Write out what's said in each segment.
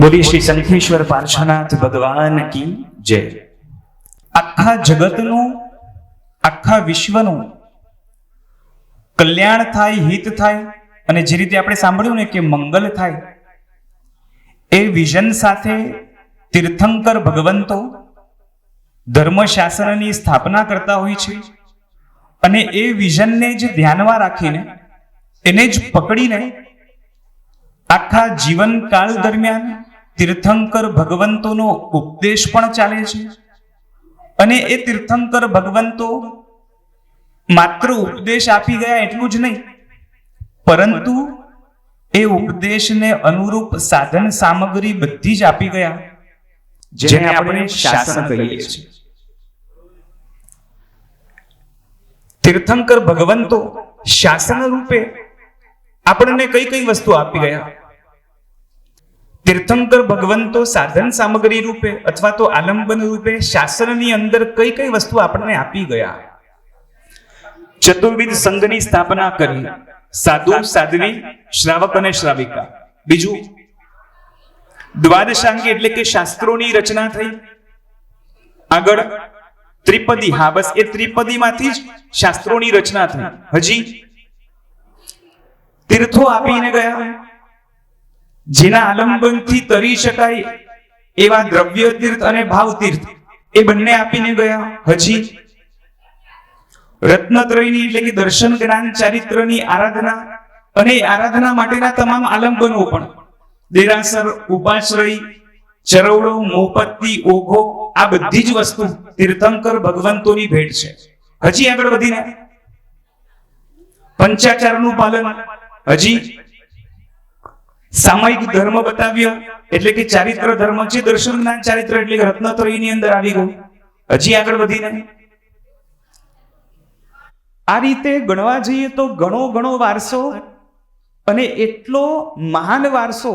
બોલી શ્રી શંખેશ્વર પાર્શ્વનાથ ભગવાન કી જય. આખા જગતનું, આખા વિશ્વનું કલ્યાણ થાય, હિત થાય અને જે રીતે આપણે સાંભળ્યું ને કે મંગલ થાય, એ વિઝન સાથે તીર્થંકર ભગવંતો ધર્મશાસ્ત્રની સ્થાપના કરતા હોય છે અને એ વિઝનને જ ધ્યાનમાં રાખીને, એને જ પકડીને આખા જીવનકાળ દરમિયાન તીર્થંકર ભગવંતોનો ઉપદેશ પણ ચાલે છે. અને એ તીર્થંકર ભગવંતો માત્ર ઉપદેશ આપી ગયા એટલું જ નહીં પરંતુ એ ઉપદેશને અનુરૂપ સાધન સામગ્રી બધી જ આપી ગયા જેને આપણે શાસન કહીએ છીએ. તીર્થંકર ભગવંતો શાસન રૂપે આપણને કઈ કઈ વસ્તુ આપી ગયા? તીર્થંકર ભગવંતો સાધન સામગ્રી રૂપે અથવા તો આલંબન રૂપે શાસનની અંદર કઈ કઈ વસ્તુ આપણને આપી ગયા? ચતુર્વિધ સંઘની સ્થાપના કરી. સાધુ, સાધવી, શ્રાવક અને શ્રાવિકા. બીજું? દ્વાદશાંગી એટલે કે શાસ્ત્રોની રચના થઈ. આગળ, ત્રિપદી. હા, બસ, એ ત્રિપદીમાંથી જ શાસ્ત્રોની રચના થઈ. હજી? તીર્થો આપીને ગયા. જેના આલંબનથી તરી શકાય એવા દ્રવ્ય તીર્થ અને ભાવ તીર્થ એ બંને આપીને ગયા. હજી રત્નત્રયની એટલે કે દર્શન જ્ઞાન ચારિત્રની આરાધના અને આરાધના માટેના તમામ આલંબનો પણ. દેરાસર, ઉપાશ્રય, ચરવડો, મોપત્તી, ઓઘો આ બધી જ વસ્તુ તીર્થંકર ભગવંતોની ભેટ છે. હજી આગળ વધીને. પંચાચારનું પાલન. હજી સામાયિક ધર્મ બતાવ્યો, એટલે કે ચારિત્ર ધર્મ છે દર્શન જ્ઞાન ચારિત્ર, એટલે કે રત્નત્રયની અંદર આવી ગયું. હજી આગળ વધીને. આ રીતે ગણવા જઈએ તો ઘણો ઘણો વારસો અને એટલો મહાન વારસો,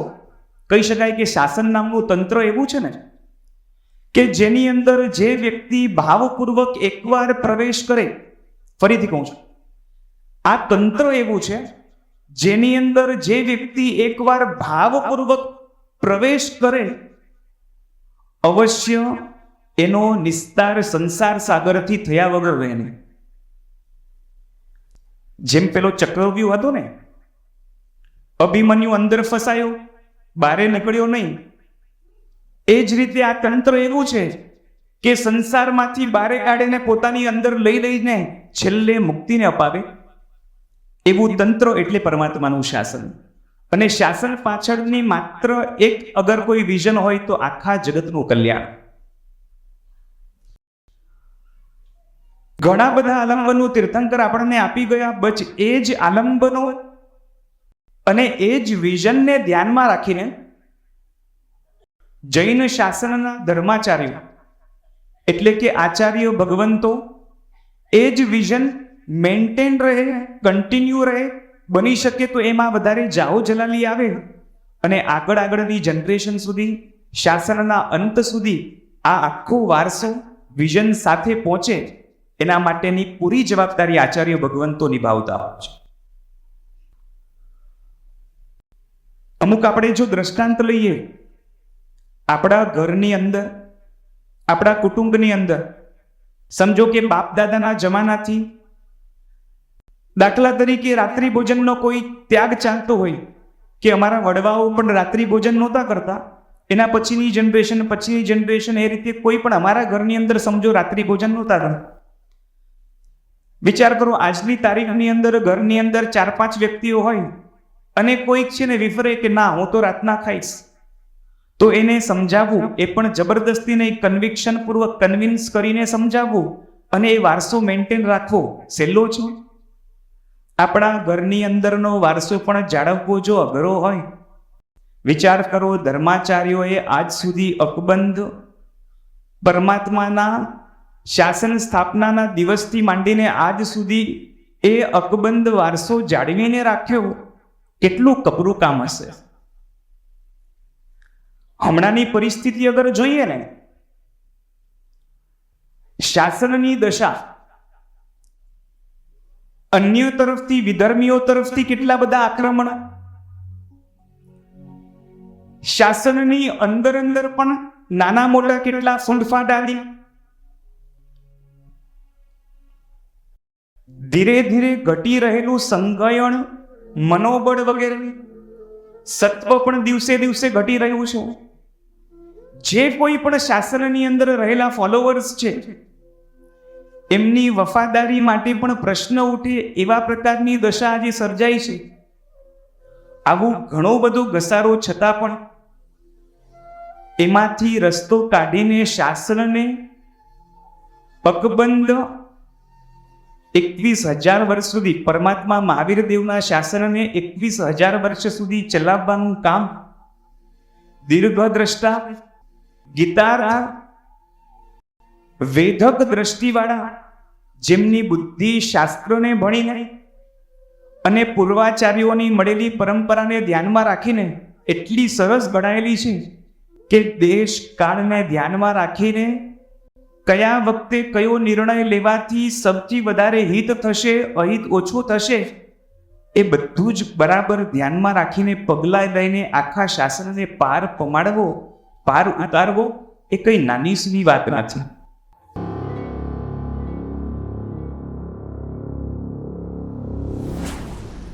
કહી શકાય કે શાસન નામનું તંત્ર એવું છે ને, કે જેની અંદર જે વ્યક્તિ ભાવપૂર્વક એકવાર પ્રવેશ કરે, ફરીથી કહું છું, આ તંત્ર એવું છે જેની અંદર જે વ્યક્તિ એકવાર ભાવપૂર્વક પ્રવેશ કરે, અવશ્ય એનો નિસ્તાર સંસાર સાગરથી થયા વગર રહે નહીં. જેમ પેલો ચક્રવ્યૂહ હતો ને, અભિમન્યુ અંદર ફસાયો, બારે નીકળ્યો નહીં. એ જ રીતે આ તંત્ર એવું છે કે સંસારમાંથી બારે કાઢીને પોતાની અંદર લઈ લઈને છેલ્લે મુક્તિને અપાવે. એવું તંત્ર એટલે પરમાત્માનું શાસન. અને શાસન પાછળની માત્ર એક અગર કોઈ વિઝન હોય તો આખા જગતનું કલ્યાણ. ઘણા બધા આલંબનો તીર્થંકર આપણને આપી ગયા બચ એ જ આલંબનો અને એ જ વિઝનને ધ્યાનમાં રાખીને જૈન શાસનના ધર્માચાર્યો એટલે કે આચાર્ય ભગવંતો એ જ વિઝન મેન્ટેન રહે કન્ટિન્યુ રહે, બની શકે તો એમાં વધારે જાઓ જલાલી આવે. અને આગળ આગળની જનરેશન સુધી, શાસનના અંત સુધી આ આખો વારસો વિઝન સાથે પહોંચે, એના માટેની પૂરી જવાબદારી આચાર્ય ભગવંતો નિભાવતા હોય છે. અમુક આપણે જો દ્રષ્ટાંત લઈએ, આપણા ઘરની અંદર, આપણા કુટુંબની અંદર, સમજો કે બાપ દાદાના જમાનાથી દાખલા તરીકે રાત્રિ ભોજનનો કોઈ ત્યાગ ચાલતો હોય કે અમારા વડવાઓ પણ રાત્રિ ભોજન નહોતા કરતા, એના પછીની જનરેશન પછીની જનરેશન એ રીતે કોઈ પણ અમારા ઘરની અંદર સમજો રાત્રિ ભોજન નહોતા કરતા. વિચાર કરો, આજની તારીખની અંદર, ઘરની અંદર ચાર પાંચ વ્યક્તિઓ હોય અને કોઈક છે ને વિફરે કે ના, હું તો રાતના ખાઈશ. તો એને સમજાવવું, એ પણ જબરદસ્તી નહીં કન્વિક્શન પૂર્વક કન્વિન્સ કરીને સમજાવવું અને એ વારસો મેન્ટેન રાખવો. સહેલો છે? આપણા ઘરની અંદરનો વારસો પણ જાળવવો જો અઘરો હોય, વિચાર કરો ધર્માચાર્યોએ આજ સુધી અકબંધ પરમાત્માના શાસન સ્થાપનાના દિવસથી માંડીને આજ સુધી એ અકબંધ વારસો જાળવીને રાખ્યો, કેટલું કપરું કામ હશે? હમણાંની પરિસ્થિતિ અગર જોઈએ ને, શાસનની દશા અન્ય તરફથી, વિધર્મીઓ તરફથી કેટલા બધા આક્રમણ? શાસનની અંદર અંદર પણ નાના મોટા કેટલા ફૂંડફાટ આવ્યા ધીરે ધીરે ઘટી રહેલું સંગયણ, મનોબળ વગેરે સત્વ પણ દિવસે દિવસે ઘટી રહ્યું છે. જે કોઈ પણ શાસનની અંદર રહેલા ફોલોવર્સ છે એમની વફાદારી માટે પણ પ્રશ્ન ઉઠે એવા પ્રકારની દશા આજે સર્જાઈ છે. આવું ઘણો બધો ઘસારો છતાં પણ એમાંથી રસ્તો કાઢીને શાસ્ત્રને પગબંધ એકવીસ હજાર વર્ષ સુધી પરમાત્મા મહાવીર દેવના શાસનને એકવીસ હજાર વર્ષ સુધી ચલાવવાનું કામ દીર્ઘદ્રષ્ટા ગીતારા વેધક દ્રષ્ટિવાળા જેમની બુદ્ધિ શાસ્ત્રોને ભણીને અને પૂર્વાચાર્યોની મળેલી પરંપરાને ધ્યાનમાં રાખીને એટલી સરસ ગણાયેલી છે કે દેશ કાળને ધ્યાનમાં રાખીને કયા વખતે કયો નિર્ણય લેવાથી સૌથી વધારે હિત થશે, અહિત ઓછું થશે, એ બધું જ બરાબર ધ્યાનમાં રાખીને પગલાં લઈને આખા શાસનને પાર પમાડવો, પાર ઉતારવો એ કંઈ નાની સુની વાત નથી.